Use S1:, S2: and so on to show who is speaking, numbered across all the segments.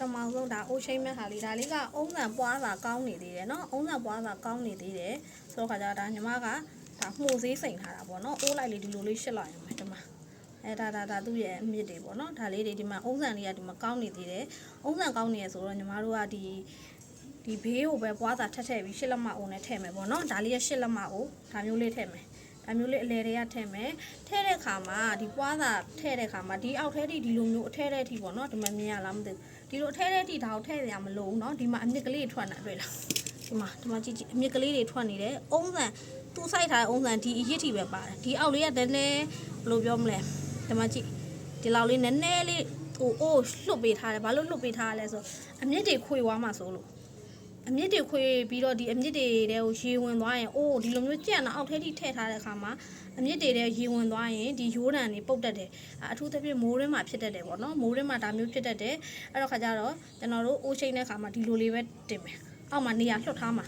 S1: ထမအောင်ဆုံးဒါအိုးရှိမ့်မဲ့ဟာလေးဒါလေးကအုံးဆန်ပွားစာကောင်းနေသေးတယ်နော်အုံးဆန်ပွားစာကောင်းနေသေးတယ်ဆိုတော့ခါကျတော့ဒါညီမကဒါမှုစေးစိန်ထားတာပေါ့နော်အိုးလိုက်လေးဒီလိုလေးရှစ်လိုက်ရမယ်ဒီမှာအဲဒါဒါဒါသူ့ရဲ့အမြစ်တွေပေါ့နော်ဒါလေးတွေဒီမှာအုံးဆန်လေးကဒီမှာကောင်းနေသေးတယ်အုံးဆန်ကောင်းနေရဆိုတော့ညီမတို့ကဒီဒီဘေးကိုပဲပွားစာထက်ထည့်ပြီးရှစ်လက်မအိုးနဲ့ထည့်မယ်ပေါ့နော်ဒါလေးရဲ့ရှစ်လက်မအိုးဒါမျိုးလေးထည့်မယ် ဒါမျိုးလေးအလဲတွေကထည့်မယ်ထည့်တဲ့အခါမှာဒီပွားစာထည့်တဲ့အခါမှာဒီအောက်ထဲထိဒီလိုမျိုးအထဲထဲထိပေါ့နော်ဒီမှာမြင်ရလားမသိဘူးဒီလိုအထဲထဲထိဒါကိုထည့်ရမလို့နော်ဒီမှာအမြစ်ကလေးထွက်နေတာတွေ့လားဒီမှာဒီမှာကြည့်ကြည့်အမြစ်ကလေးတွေထွက်နေတယ်အုံးဆန်သူ့ဆိုင်ထားတဲ့အုံးဆန်ဒီအရစ်ထိပဲပါတယ်ဒီအောက်လေးကတည်းကဘယ်လိုပြောမလဲဒီမှာကြည့်ဒီလောက်လေးနည်းနည်းလေးဟိုအိုးလွတ်ပေးထားတယ်ဘာလို့လွတ်ပေးထားလဲဆိုအမြစ်တွေခွေသွားမှဆိုလို့ အမြင့်တွေခွေပြီးတော့ဒီအမြင့်တွေတဲကိုရေဝင်သွားရင်အိုးဒီလိုမျိုးကြက်တော့အောက်ထဲထိထည့်ထားတဲ့အခါမှာအမြင့်တွေတဲရေဝင်သွားရင်ဒီရိုးတံတွေပုတ်တတ်တယ်အထူးသဖြင့်မိုးရင်းမှာဖြစ်တတ်တယ်ပေါ့နော်မိုးရင်းမှာဒါမျိုးဖြစ်တတ်တယ်အဲ့တော့ခါကြတော့ကျွန်တော်တို့အိုးချိန်တဲ့ခါမှာဒီလိုလေးပဲတင်မယ်အောက်မှာနေရာလွှတ်ထားမှာ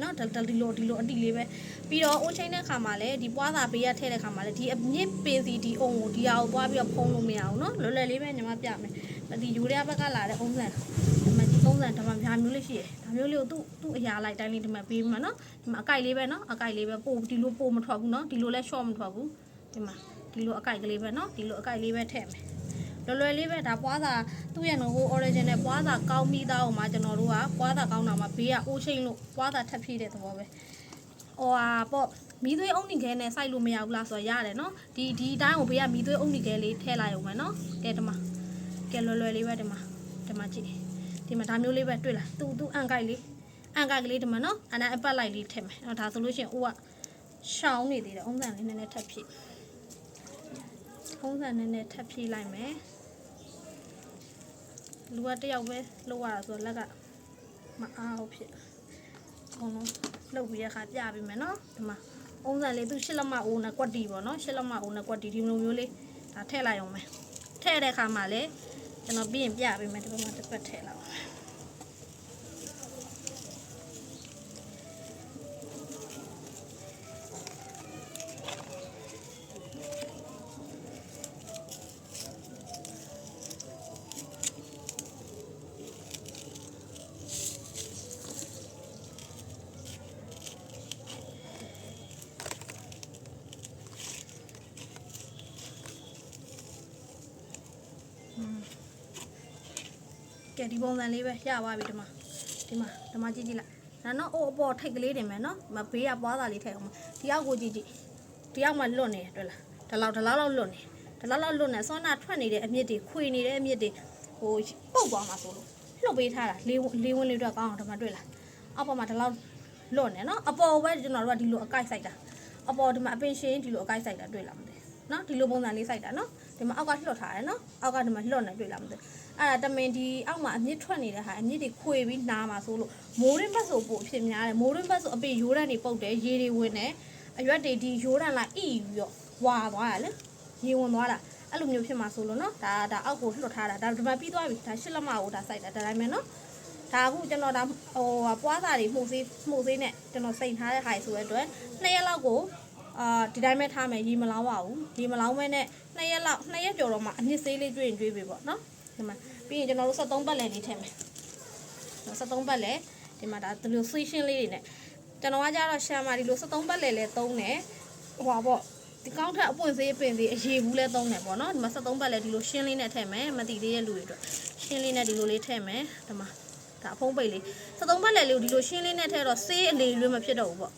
S1: နော်ဒါဒီလိုဒီလိုအတိလေးပဲပြီးတော့အိုးချိန်တဲ့ခါမှာလည်းဒီပွားစာဘေးရထည့်တဲ့ခါမှာလည်းဒီအမြင့်ပင်စီဒီအုံကိုဒီဟာကိုသွားပြီးတော့ဖုံးလို့မရအောင်နော်လွယ်လွယ်လေးပဲညီမပြမယ်ဒီယူရီးယားဘက်ကလာတဲ့အုံးဆန် ဒီမှာဒီအုံးဆန်ဒီမှာများမျိုးလေးရှိတယ်ဒါမျိုးလေးကိုသူ့သူ့အရာလိုက်တိုင်းလေးဒီမှာပေးမှာနော်ဒီမှာအကိုက်လေးပဲနော်အကိုက်လေးပဲပို့ဒီလိုပို့မထွက်ဘူးနော်ဒီလိုလဲ short မထွက်ဘူးဒီမှာဒီလိုအကိုက်ကလေးပဲနော်ဒီလိုအကိုက်လေးပဲထည့်မယ်လွယ်လွယ်လေးပဲဒါပွားစာသူ့ရဲ့နော်ဟို origin နဲ့ပွားစာကောင်းပြီးသားအောင်မှာကျွန်တော်တို့ကပွားစာကောင်းတာမှာဘေးကအိုးချိန်လို့ပွားစာထပ်ဖြည့်တဲ့သဘောပဲဟိုဟာပေါ့မီးသွေးအုံနီခဲနဲ့စိုက်လို့မရဘူးလားဆိုတော့ရတယ်နော်ဒီဒီအတိုင်းကိုဘေးကမီးသွေးအုံနီခဲလေးထည့်လိုက်အောင်မယ်နော်ကဲဒီမှာကဲလွယ်လွယ်လေးပဲဒီမှာဒီမှာကြည့် ဒီမှာဒါမျိုးလေးပဲတွေ့လားသူသူအန်ကိုက်လေးအန်ကိုက်ကလေးဒီမှာနော်အနာအပတ်လိုက်လေးထည့်မယ်နော်ဒါဆိုလို့ရှိရင်အိုးကရှောင်းနေသေးတယ်အုံးဆန်လေးနည်းနည်းထပ်ဖြည့်အုံးဆန်နည်းနည်းထပ်ဖြည့်လိုက်မယ်လူကတယောက်ပဲလှုပ်ရတာဆိုတော့လက်ကမအားဟုတ်ဖြစ်အကုန်လုံးလှုပ်ပြီးရခါပြပေးမယ်နော်ဒီမှာအုံးစံလေးသူရှစ်လက်မအိုးနဲ့ကွက်တီပေါ့နော်ရှစ်လက်မအိုးနဲ့ကွက်တီဒီလိုမျိုးလေးဒါထည့်လိုက်အောင်မယ်ထည့်တဲ့အခါမှာလေ ကျွန်တော်ပြီးရင်ပြပေးမယ်ဒီဘက်မှာတစ်ပတ်ထည့်လိုက် အောင်ကဲဒီပုံစံလေးပဲရပါပြီဒီမှာဒီမှာဒီမှာကြည့်ကြည့်လိုက်ဒါတော့အိုးအပေါ်ထိတ်ကလေးတင်မယ်နော်မဘေးကပွားစာလေးထည့်အောင်ဒီအောက်ကိုကြည့်ကြည့်ဒီအောက်မှာလွတ်နေတယ်တွေ့လားဒီလောက်ဒီလောက်လောက်လွတ်နေဒီလောက်လောက်လွတ်နေစောနာထွက်နေတဲ့အမြစ်တွေခွေနေတဲ့အမြစ်တွေဟိုပုတ်သွားမှာဆိုလို့လှုပ်ပေးထားတာလေးလေးဝင်းလေးတော့ကောင်းအောင်ဒီမှာတွေ့လားအောက်ပေါ်မှာဒီလောက်လွတ်နေနော်အပေါ်ပဲကျွန်တော်တို့ကဒီလိုအကိုက်ဆိုင်တာအပေါ်ဒီမှာအပင်ရှင်ဒီလိုအကိုက်ဆိုင်တာတွေ့လားမသိနော်ဒီလိုပုံစံလေးဆိုင်တာနော် ဒီမှာအောက်ကလှုပ်ထားတယ်နော်အောက်ကဒီမှာလှုပ်နေတွေ့လားမသိအဲ့ဒါတမင်ဒီအောက်မှာအမြင့်ထွက်နေတဲ့ဟာအမြင့်တွေခွေပြီးနားမှာဆိုလို့မိုးရင်းဘတ်ဆိုပို့အဖြစ်များတယ်မိုးရင်းဘတ်ဆိုအပေရိုးတန်တွေပုတ်တယ်ရေတွေဝင်တယ်အရွက်တွေဒီရိုးတန်လာအီပြီးတော့ဝါသွားတာလေရေဝင်သွားတာအဲ့လိုမျိုးဖြစ်မှာဆိုလို့နော်ဒါဒါအောက်ကိုလွှတ်ထားတာဒါဒီမှာပြီးသွားပြီဒါရှစ်လက်မကိုဒါစိုက်တာဒါတိုင်းပဲနော်ဒါအခုကျွန်တော်ဒါဟိုပွားစာတွေမှုစေးမှုစေးနဲ့ကျွန်တော်စိန်ထားတဲ့ဟာဆိုတဲ့အတွက်နှစ်ရက်လောက်ကို အာဒီတိုင်းပဲထားမယ်ရေမလောင်းပါဘူးရေမလောင်းမဲနဲ့နှစ်ရက်လောက်နှစ်ရက်ကျော်တော့မှအနှစ်စေးလေးကျွေးရင်ကျွေးပြီပေါ့နော်ဒီမှာပြီးရင်ကျွန်တော်တို့73ပတ်လည်လေးထည့်မယ်73ပတ်လည်ဒီမှာဒါဒီလိုဆွေးရှင်းလေးတွေနဲ့ကျွန်တော်ကကြတော့ရှာမာဒီလို73ပတ်လည်လဲသုံးတယ်ဟိုပါပေါ့ဒီကောင်းထက်အပွင့်စေးပင်စေးအရေးဘူးလဲသုံးတယ်ပေါ့နော်ဒီမှာ73ပတ်လည်ဒီလိုရှင်းလေးနဲ့ထည့်မယ်မတိသေးတဲ့လူတွေအတွက်ရှင်းလေးနဲ့ဒီလိုလေးထည့်မယ်ဒီမှာဒါအဖုံးပိတ်လေး73ပတ်လည်လေးကိုဒီလိုရှင်းလေးနဲ့ထည့်တော့စေးအလေလွဲမဖြစ်တော့ဘူးပေါ့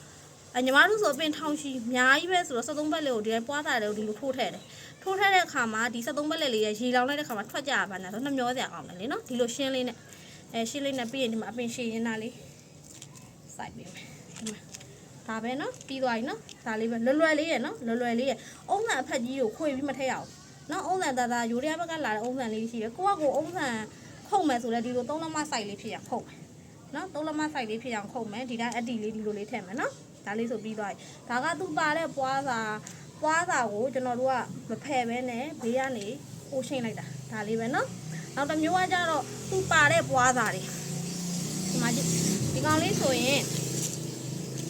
S1: အညီမတို့ဆိုပင်ထောင်ရှိအများကြီးပဲဆိုတော့73ပတ်လည်ကိုဒီတိုင်းပွားတာတွေကိုဒီလိုထိုးထည့်တယ်ထိုးထည့်တဲ့အခါမှာဒီ73ဘက်လက်လေးရရေလောင်လိုက်တဲ့အခါမှာထွက်ကြရပါနဲ့ဆိုနှမျောစရာကောင်းတယ်လေနော်ဒီလိုရှင်းလေးနဲ့အဲရှင်းလေးနဲ့ပြီးရင်ဒီမှာအပင်ရှည်ရင်သားလေးစိုက်ပေးမယ်ဒီမှာဒါပဲနော်ပြီးသွားပြီနော်ဒါလေးပဲလွယ်လွယ်လေးရယ်နော်လွယ်လွယ်လေးရယ်အုံးဆန်အဖက်ကြီးကိုခွေပြီးမထည့်ရအောင်နော်အုံးဆန်သားသားယူရီးယားဘက်ကလာတဲ့အုံးဆန်လေးရှိတယ်ကိုကကိုအုံးဆန်ခုတ်မယ်ဆိုလဲဒီလိုသုံးလက်မစိုက်လေးဖြစ်ရခုတ်မယ်နော်သုံးလက်မစိုက်လေးဖြစ်အောင်ခုတ်မယ်ဒီတိုင်းအတီလေးဒီလိုလေးထည့်မယ်နော် ဒါလေးဆိုပြီးသွားပြီဒါကသူ့ပါတဲ့ပွားစာ ပွားစာကိုကျွန်တော်တို့ကမဖယ်ပဲနဲ့ဘေးကနေပိုးရှိန်လိုက်တာဒါလေးပဲเนาะနောက်တစ်မျိုးကကြတော့သူပါတဲ့ပွားစာတွေဒီမှာကြည့်ဒီကောင်လေးဆိုရင်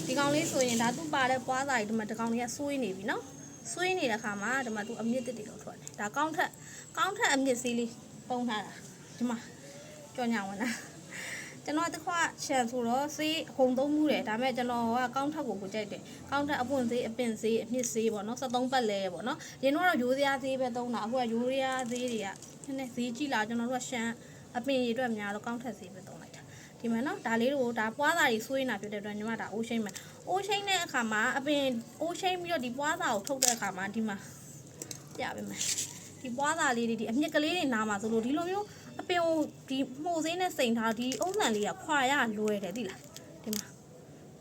S1: ဒီကောင်လေးဆိုရင်ဒါသူပါတဲ့ပွားစာတွေဒီမှာဒီကောင်လေးကဆွေးနေပြီเนาะဆွေးနေတဲ့ခါမှာဒီမှာသူအမြင့်တစ်တွေလောက်ထွက်တယ်ဒါကောင်းထက်ကောင်းထက်အမြင့်စည်းလေးပုံထားတာဒီမှာ ကြော်ညာဝင်တာ ကျွန်တော်တခွချန်ဆိုတော့ဈေးအကုန်သုံးမှုတယ်ဒါပေမဲ့ကျွန်တော်ကကောင်းထက်ကိုကိုကြိုက်တယ်ကောင်းထက်အပွင့်ဈေးအပင်ဈေးအမြင့်ဈေးပေါ့နော်73ပတ်လဲပေါ့နော်ရင်းတော့ရိုးစရာဈေးပဲသုံးတာအခုကရိုးစရာဈေးတွေကနည်းနည်းဈေးကြည့်လာကျွန်တော်တို့ကရှမ်းအပင်ရည်အတွက်များတော့ကောင်းထက်ဈေးပဲသုံးလိုက်တာဒီမှာနော်ဒါလေးတို့ဒါပွားစာတွေဆွေးနေတာဖြစ်တဲ့အတွက်ညီမဒါအိုးရှိမ့်မယ်အိုးရှိမ့်တဲ့အခါမှာအပင်အိုးရှိမ့်ပြီးတော့ဒီပွားစာကိုထုတ်တဲ့အခါမှာဒီမှာပြပေးမယ်ဒီပွားသားလေးတွေဒီအမြင့်ကလေးတွေနားမှာဆိုလို့ဒီလိုမျိုးအ ပင်ကိုဒီမှုစင်းနဲ့စိန်ထားဒီအုံးဆန်လေးကခွာရလွယ်တယ်သိလားဒီမှာ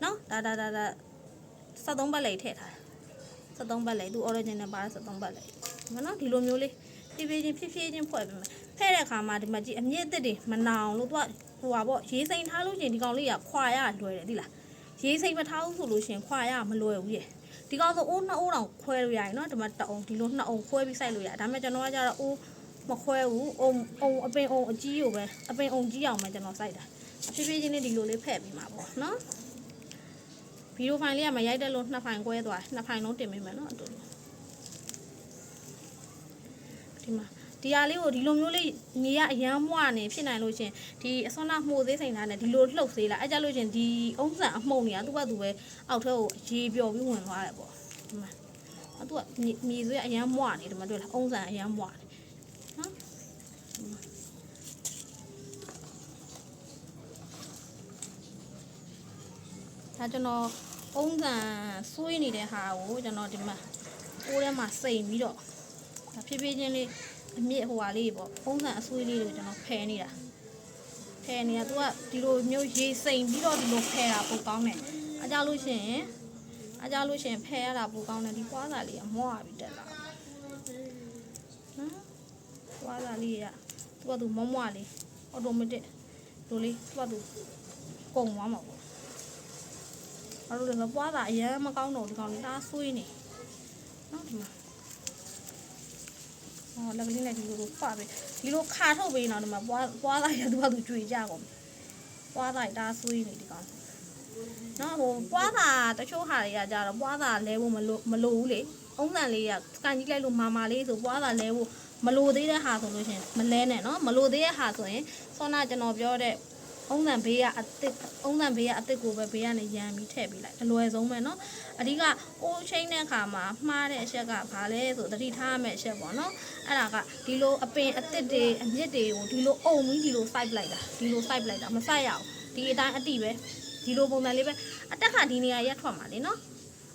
S1: နော်ဒါဒါဒါဒါ73ဘတ်လေးထည့်ထားတယ်73ဘတ်လေးသူ origin နဲ့ပါတဲ့73ဘတ်လေးဒီမှာနော်ဒီလိုမျိုးလေးဖြည်းဖြည်းချင်းဖြည်းဖြည်းချင်းဖွဲ့ပေးမယ်ဖဲ့တဲ့အခါမှာဒီမှာကြည့်အမြင့်အစ်စ်တွေမနာအောင်လို့သူကဟိုပါပေါ့ရေးစိန်ထားလို့ရှရင်ဒီကောင်လေးကခွာရလွယ်တယ်သိလားရေးစိန်မထားဘူးဆိုလို့ရှရင်ခွာရမလွယ်ဘူးရဲ့ဒီကောင်ဆိုအိုးနှစ်အိုးတောင်ခွဲလို့ရရင်နော်ဒီမှာတအုံဒီလိုနှစ်အုံခွဲပြီးစိုက်လို့ရတယ်ဒါပေမဲ့ကျွန်တော်ကကြတော့အိုး မခွဲဘူးအုံအုံအပင်အုံအကြီးကိုပဲအပင်အုံကြီးအောင်ပဲကျွန်တော်စိုက်တာဖြည်းဖြည်းချင်းလေးဒီလိုလေးဖဲ့ပြီးမှာပေါ့နော်ဗီဒီယိုဖိုင်လေးကမရိုက်တဲ့လို့နှစ်ဖိုင်ကွဲသွားတယ်နှစ်ဖိုင်လုံးတင်ပေးမယ်နော်အတူတူဒီမှာဒီဟာလေးကိုဒီလိုမျိုးလေးညီကအရန်မွနေဖြစ်နိုင်လို့ရှင်ဒီအစွမ်းနာမှုသေးစိန်သားနဲ့ဒီလိုလှုပ်သေးလားအဲကြလို့ရှင်ဒီအုံးဆန်အမှုန်တွေကသူ့ဘက်သူပဲအောက်ထဲကိုရေပျော်ပြီးဝင်သွားတယ်ပေါ့ဒီမှာအတူကမြေဆွဲအရန်မွနေဒီမှာတွေ့လားအုံးဆန်အရန်မွနေနော် ကျွန်တော်ပုံစံဆွေးနေတဲ့ဟာကိုကျွန်တော်ဒီမှာပိုးထဲမှာစိန်ပြီးတော့ဒါဖြည်းဖြည်းချင်းလေးအမြင့်ဟိုဟာလေးပေါ့ပုံစံအဆွေးလေးကိုကျွန်တော်ဖယ်နေတာဖယ်နေတာသူကဒီလိုမျိုးရေစိန်ပြီးတော့ဒီလိုဖယ်တာပိုကောင်းတယ်အကြလို့ရှိရင်အကြလို့ရှိရင်ဖယ်ရတာပိုကောင်းတယ်ဒီပွားစာလေးကမော့ရပြီးတက်လာနော်ွားတာလေးကသူကသူမမွားလေးအော်တိုမက်တစ်လိုလေးသူကသူကုန်သွားမှာပေါ့ ဘာလို့လဲပွားတာအရင်မကောင်းတော့ဒီကောင်လေးသားဆွေးနေနော်ဒီမှာအော်လက်ကလေးလည်းဒီလိုဖွားပဲဒီလိုခါထုတ်ပေးနေတော့ဒီမှာပွားပွားလိုက်ရသူကသူကြွေကြကုန်ပွားလိုက်သားဆွေးနေဒီကောင်နော်ဟိုပွားတာတချို့ဟာတွေကကြတော့ပွားတာလဲဖို့မလို့မလို့ဘူးလေအုံးတန်လေးကကန်ကြီးလိုက်လို့မာမာလေးဆိုပွားတာလဲဖို့မလို့သေးတဲ့ဟာဆိုလို့ရှင်မလဲနဲ့နော်မလို့သေးတဲ့ဟာဆိုရင်ဆောနာကျွန်တော်ပြောတဲ့ အုံးတန်ဘေးကအစ်စ်အုံးတန်ဘေးကအစ်စ်ကိုပဲဘေးကနေရမ်းပြီးထည့်ပေးလိုက်အလွယ်ဆုံးပဲเนาะအဓိကအိုးချင်းတဲ့အခါမှာမှားတဲ့အချက်ကဘာလဲဆိုသတိထားရမယ့်အချက်ပေါ့เนาะအဲ့ဒါကဒီလိုအပင်အစ်စ်တွေအမြစ်တွေကိုဒီလိုအုံပြီးဒီလို site လိုက်တာဒီလို site လိုက်တာမ site ရအောင်ဒီအတိုင်းအတိပဲဒီလိုပုံစံလေးပဲအတက်ကဒီနေရာရက်ထွက်မှာလေเนาะ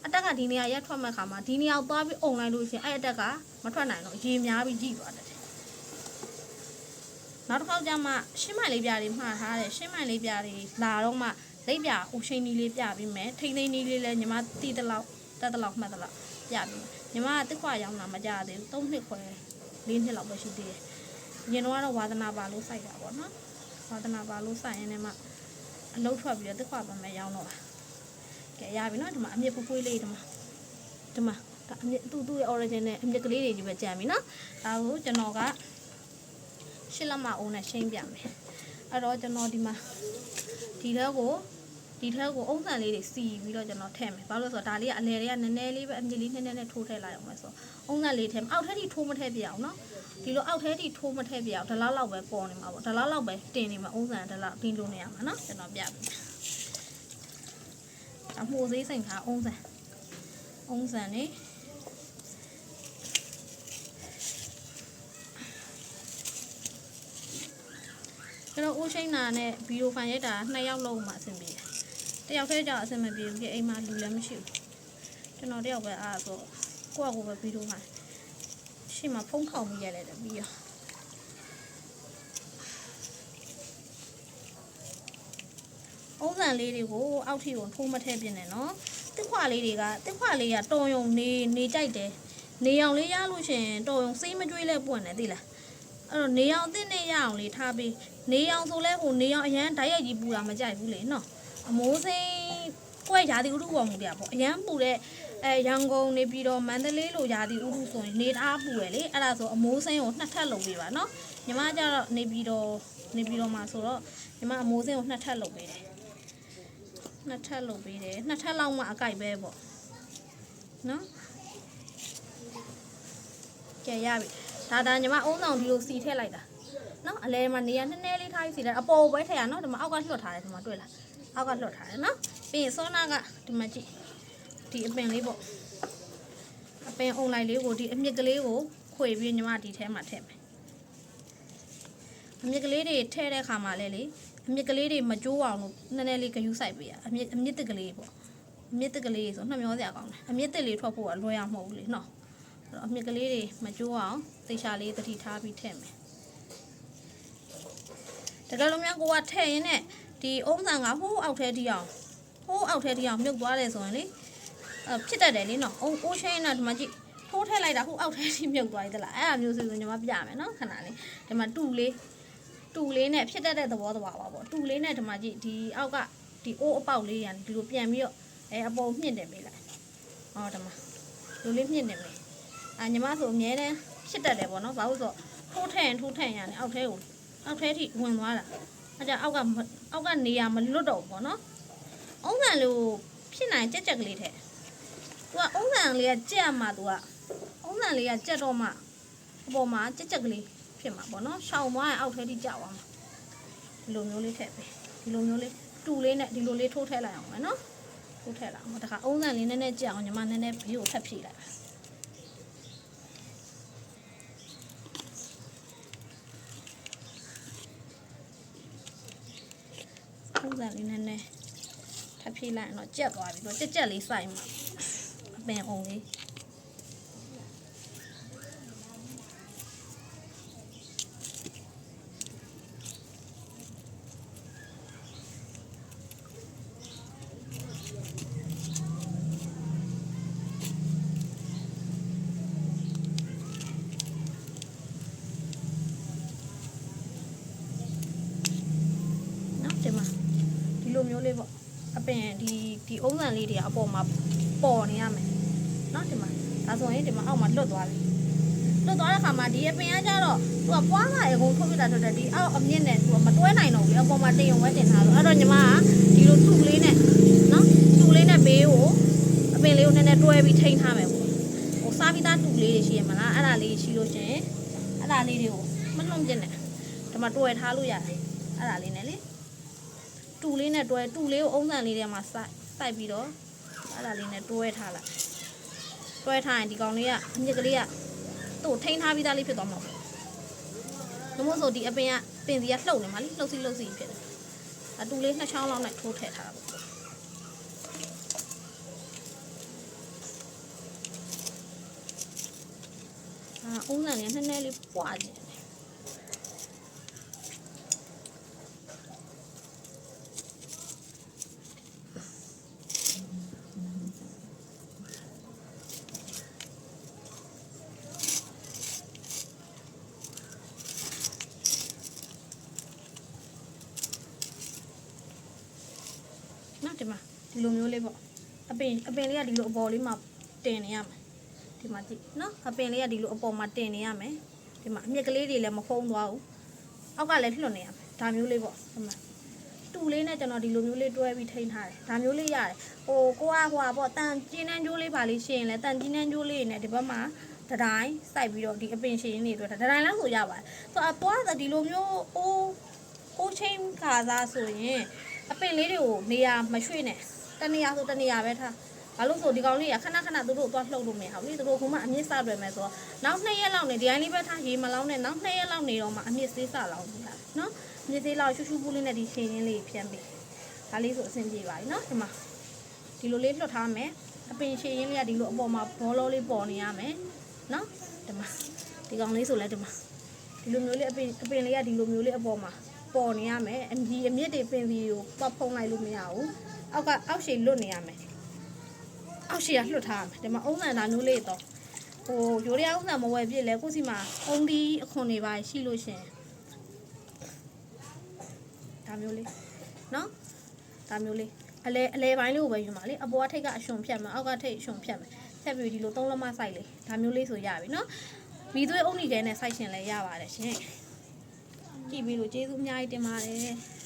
S1: အတက်ကဒီနေရာရက်ထွက်မဲ့ခါမှာဒီနေရာကိုသွားပြီးအုံလိုက်လို့ရှရင်အဲ့အတက်ကမထွက်နိုင်တော့ရေများပြီးကြီးသွားတယ် နောက်တစ်ခေါက်ကျမှရှင်းမိုင်လေးပြားလေးမှားထားတယ်ရှင်းမိုင်လေးပြားလေးလာတော့မှလက်ပြအိုရှိန်နီလေးပြပြီးမယ်ထိမ့်သိန်းနီလေးလည်းညီမတီးတလောက်တက်တလောက်မှတ်တလောက်ပြပြီးမယ်ညီမကတစ်ခွာရောင်းတာမကြသေးဘူး၃နှစ်ခွဲ၄နှစ်လောက်ပဲရှိသေးတယ်ရင်တော့ဝါသနာပါလို့စိုက်တာပေါ့နော်ဝါသနာပါလို့စိုက်ရင်လည်းမှအလုတ်ထွက်ပြီးတော့တစ်ခွာပါမယ်ရောင်းတော့ကဲရပြီနော်ဒီမှာအမြင့်ဖွဖွလေးဒီမှာဒီမှာဒါအမြင့်သူ့သူ့ရဲ့ origin နဲ့အမြင့်ကလေးတွေကြီးပဲကြံပြီနော်ဒါကိုကျွန်တော်က ရှစ်လက်မအုံးနဲ့ရှင်းပြမယ်အဲ့တော့ကျွန်တော်ဒီမှာဒီထဲကိုဒီထဲကိုအုံးဆန်လေးတွေစီပြီးတော့ကျွန်တော်ထည့်မယ်ဘာလို့လဲဆိုတော့ဒါလေးကအလဲတွေကနည်းနည်းလေးပဲအမြင့်လေးနည်းနည်းနဲ့ထိုးထည့်လိုက်အောင်ပဲဆိုအုံးဆန်လေးထည့်အောက်ထက်ထိထိုးမထည့်ပြအောင်နော်ဒီလိုအောက်ထဲထိထိုးမထည့်ပြအောင်ဒါလောက်လောက်ပဲပေါ်နေမှာပေါ့ဒါလောက်လောက်ပဲတင်နေမှာအုံးဆန်ဒါလောက်တင်လို့နေရမှာနော်ကျွန်တော်ပြပြီအမှုသေးစိန်ခါအုံးစံအုံးစံနေ ကျွန်တော်ဦးရှိန်နာနဲ့ဗီဒီယိုဖိုင်ရိုက်တာနှစ်ယောက်လုံးမှအဆင်ပြေတယ်။တစ်ယောက်တည်းကြောင့်အဆင်မပြေဘူးပြအိမ်မှာလူလည်းမရှိဘူး။ကျွန်တော်တစ်ယောက်ပဲအားဆိုကိုယ့်အကူပဲဗီဒီယိုဖိုင်ရှေ့မှာဖုံးထောင်မိရတယ်တပြီးတော့အုံးစံလေးတွေကိုအောက်ထိကိုထိုးမထည့်ပြနေနော်။တစ်ခွာလေးတွေကတစ်ခွာလေးကတော်ယုံနေနေကြိုက်တယ်။နေအောင်လေးရလို့ရှရင်တော်ယုံစေးမကြွေးလဲပွင့်တယ်သိလား။ အဲ့တော့နေအောင်အစ်စ်နဲ့ရအောင်လေးထားပြီးနေအောင်ဆိုလဲဟိုနေအောင်အရန်ဓာတ်ရိုက်ကြီးပူတာမကြိုက်ဘူးလေနော်။အမိုးစိမ်းကွက်ရာသီဥတုပေါ်မူပြပေါ့။အရန်ပူတဲ့အဲရန်ကုန်နေပြီးတော့မန္တလေးလိုရာသီဥတုဆိုရင်နေသားပူရလေ။အဲ့ဒါဆိုအမိုးစိမ်းကိုနှစ်ထပ်လုပ်ပေးပါနော်။ညီမကျတော့နေပြီးတော့နေပြီးတော့မှဆိုတော့ညီမအမိုးစိမ်းကိုနှစ်ထပ်လုပ်ပေးတယ်။နှစ်ထပ်လုပ်ပေးတယ်နှစ်ထပ်လောက်မှအကြိုက်ပဲပေါ့နော်ကဲရပြီ ဒါဒါညီမအုံးဆောင်ဒီလိုစီထည့်လိုက်တာနော်အလဲမှာနေရနည်းနည်းလေးထားပြီးစီတယ်အပေါ်ပဲထည့်ရနော်ဒီမှာအောက်ကလွတ်ထားတယ်ဒီမှာတွေ့လားအောက်ကလွတ်ထားတယ်နော်ပြီးရင်စောနာကဒီမှာကြည့်ဒီအပင်လေးပေါ့အပင်အုံလိုက်လေးကိုဒီအမြစ်ကလေးကိုခွေပြီးညီမဒီထဲမှာထည့်မယ်အမြစ်ကလေးတွေထည့်တဲ့ခါမှာလဲလေအမြစ်ကလေးတွေမကျိုးအောင်လို့နည်းနည်းလေးဂယူးဆိုင်ပေးရအမြစ်အမြစ်တက်ကလေးပေါ့အမြစ်တက်ကလေးဆိုနှမျောစရာကောင်းတယ်အမြစ်တက်လေးထွက်ဖို့ကလွယ်အောင်မဟုတ်ဘူးလေနော်အဲ့ တော့အမြစ်ကလေးတွေမကျိုးအောင်သေချာလေးတတိထားပြီးထည့်မယ်တကယ်လို့များကိုကထဲ့ရင်နဲ့ဒီအုံးဆန်ကဟိုးအောက်ထဲထိအောင်ဟိုးအောက်ထဲထိအောင်မြုပ်သွားတယ်ဆိုရင်လေအဖြစ်တတ်တယ်လေနော်အုံးအိုးချင်းနဲ့ဒီမှာကြည့်ထိုးထည့်လိုက်တာဟိုးအောက်ထဲထိမြုပ်သွားပြီသလားအဲ့အမျိုးဆိုရင်ညီမပြမယ်နော်ခဏလေးဒီမှာတူလေးတူလေးနဲ့ဖြစ်တတ်တဲ့သဘောတဘာပါပေါ့တူလေးနဲ့ဒီမှာကြည့်ဒီအောက်ကဒီအိုးအပေါက်လေးရန်ဒီလိုပြန်ပြီးတော့အဲအပေါ်မြင့်တယ်ပေးလိုက်ဟောဒီမှာလူလေးမြင့်တယ်ပေး အာညီမဆိုအမြဲတမ်းဖြစ်တတ်တယ်ပေါ့နော်ဘာလို့ဆိုတော့ထိုးထည့်ရင်ထိုးထည့်ရင်လည်းအောက်ထဲကိုအောက်ထဲထိဝင်သွားတာအဲကြအောက်ကမအောက်ကနေရာမလွတ်တော့ဘူးပေါ့နော်အုံးဆန်လေးကိုဖြစ်နိုင်ကြက်ကြက်ကလေးထဲသူကအုံးဆန်လေးကကြက်မှသူကအုံးဆန်လေးကကြက်တော့မှအပေါ်မှာကြက်ကြက်ကလေးဖြစ်မှာပေါ့နော်ရှောင်သွားရင်အောက်ထဲထိကျသွားမှာဒီလိုမျိုးလေးထည့်ပေးဒီလိုမျိုးလေးတူလေးနဲ့ဒီလိုလေးထိုးထည့်လိုက်အောင်မယ်နော်ထိုးထည့်လိုက်အောင်တခါအုံးဆန်လေးနည်းနည်းကြက်အောင်ညီမနည်းနည်းဘေးကိုထပ်ဖြည့်လိုက်ပါ စံလေးနည်းနည်းထပ်ဖြည့်လိုက်ရင်တော့ကြက်သွားပြီတော့ကြက်ကြက်လေးစိုက်မှာအပင်အောင်လေးနော်ဒီမှာဒီ လိုမျိုးလေးပေါ့အပင်ဒီဒီအုံးစံလေးတွေကအပေါ်မှာပေါ်နေရမယ်နော်ဒီမှာဒါဆိုရင်ဒီမှာအောက်မှာလွတ်သွားပြီလွတ်သွားတဲ့ခါမှာဒီအပင်ကကြတော့သူကပွားလာရေကုန်ထုတ်ပြတာတော့ဒီအောက်အမြင့်နဲ့သူကမတွဲနိုင်တော့ဘူးအပေါ်မှာတင်ရုံပဲတင်ထားလို့အဲ့တော့ညီမကဒီလိုထုလေးနဲ့နော်ထုလေးနဲ့ဘေးကိုအပင်လေးကိုနည်းနည်းတွဲပြီးထိန်းထားမယ်ပေါ့ဟိုစားပြီးသားထုလေးတွေရှိရမလားအဲ့ဒါလေးရှိလို့ရှရင်အဲ့ဒါလေးတွေကိုမလွန်ပြစ်နဲ့ဒီမှာတွဲထားလို့ရတယ်အဲ့ဒါလေးနဲ့လေ တူလေးနဲ့တွဲတူလေးကိုအုံးဆန်လေးထဲမှာစိုက်စိုက်ပြီးတော့အဲ့ဒါလေးနဲ့တွဲထားလိုက်တွဲထားရင်ဒီကောင်လေးကအမြစ်ကလေးကသူ့ကိုထိန်းထားပြီးသားလေးဖြစ်သွားမှာပေါ့။ဒါမို့ဆိုဒီအပင်ကပင်စီကလှုပ်နေမှာလေလှုပ်စီလှုပ်စီဖြစ်တယ်။အတူလေးနှစ်ချောင်းလောက်နဲ့ထိုးထည့်ထားတာပေါ့။အာအုံးဆန်လေးကနည်းနည်းလေးပွားခြင်း နော်ဒီမှာဒီလိုမျိုးလေးပေါ့အပင်အပင်လေး ကဒီလိုအပေါ်လေးမှာတင်နေရမယ်ဒီမှာကြည့်နော်အပင်လေးကဒီလိုအပေါ်မှာတင်နေရမယ်ဒီမှာအမြက်ကလေးတွေလည်းမဖုံးသွားဘူးအောက်ကလည်းလွတ်နေရမယ်ဒါမျိုးလေးပေါ့ဒီမှာတူလေးနဲ့ကျွန်တော်ဒီလိုမျိုးလေးတွဲပြီးထိန်းထားတယ်ဒါမျိုးလေးရတယ်ဟိုကိုကဟိုပါပေါ့တန်ကျင်းနှန်းကျိုးလေးပါလေးရှင်းရင်လဲတန်ကျင်းနှန်းကျိုးလေးနဲ့ဒီဘက်မှာတတိုင်းစိုက်ပြီးတော့ဒီအပင်ရှင်တွေအတွက်တတိုင်းလောက်ဆိုရပါတယ်ဆိုတော့အပွားကဒီလိုမျိုးအိုးအိုးချင်းခါစားဆိုရင်အပင်လေးတွေကိုနေရာမရွှေ့နဲ့တနေရာဆိုတနေရာပဲထား ဘာလို့ဆိုဒီကောင်လေးကခဏခဏသူတို့သွားလှုပ်လို့မရဘူးလေသူတို့ကမှအမြင့်စတွယ်မယ်ဆိုတော့နောက်2ရက်လောက်နေဒီတိုင်းလေးပဲထားရေမလောင်းနဲ့နောက်2ရက်လောက်နေတော့မှအမြင့်စေးစလောင်းပြီလားနော်အမြင့်စေးလောက်ရှူရှူပူးလေးနဲ့ဒီရှင်ရင်းလေးဖြန်းပြီးဒါလေးဆိုအဆင်ပြေပါပြီနော်ဒီမှာဒီလိုလေးလွတ်ထားမယ်အပင်ရှင်ရင်းလေးကဒီလိုအပေါ်မှာဘောလုံးလေးပေါ်နေရမယ်နော်ဒီမှာဒီကောင်လေးဆိုလဲဒီမှာဒီလိုမျိုးလေးအပင်အပင်လေးကဒီလိုမျိုးလေးအပေါ်မှာပေါ်နေရမယ်အမြင့်အမြင့်တွေပင်စီကိုပတ်ဖုံးလိုက်လို့မရဘူးအောက်ကအောက်ရှည်လွတ်နေရမယ် အောက်ရှိရလွတ်ထားရမယ်ဒီမှာအုံးဆန်ဒါမျိုးလေးတော့ဟိုရိုးရအုံးဆန်မဝယ်ပြစ်လဲကိုစီမှာအုံးဒီအခွန်တွေပါရှိလို့ရှင်ဒါမျိုးလေးနော်ဒါမျိုးလေးအလဲအလဲပိုင်းလေးကိုပဲယူမှာလေအပေါ်ကထိတ်ကအရှင်ဖြတ်မှာအောက်ကထိတ်အရှင်ဖြတ်မှာဖြတ်ပြီးဒီလိုသုံးလက်မဆိုင်လေးဒါမျိုးလေးဆိုရပြီနော်မိသွေးအုံးနီခဲနဲ့ဆိုင်ရှင်လဲရပါတယ်ရှင်ကြည့်ပြီးလို့ကျေးဇူးအများကြီးတင်ပါတယ်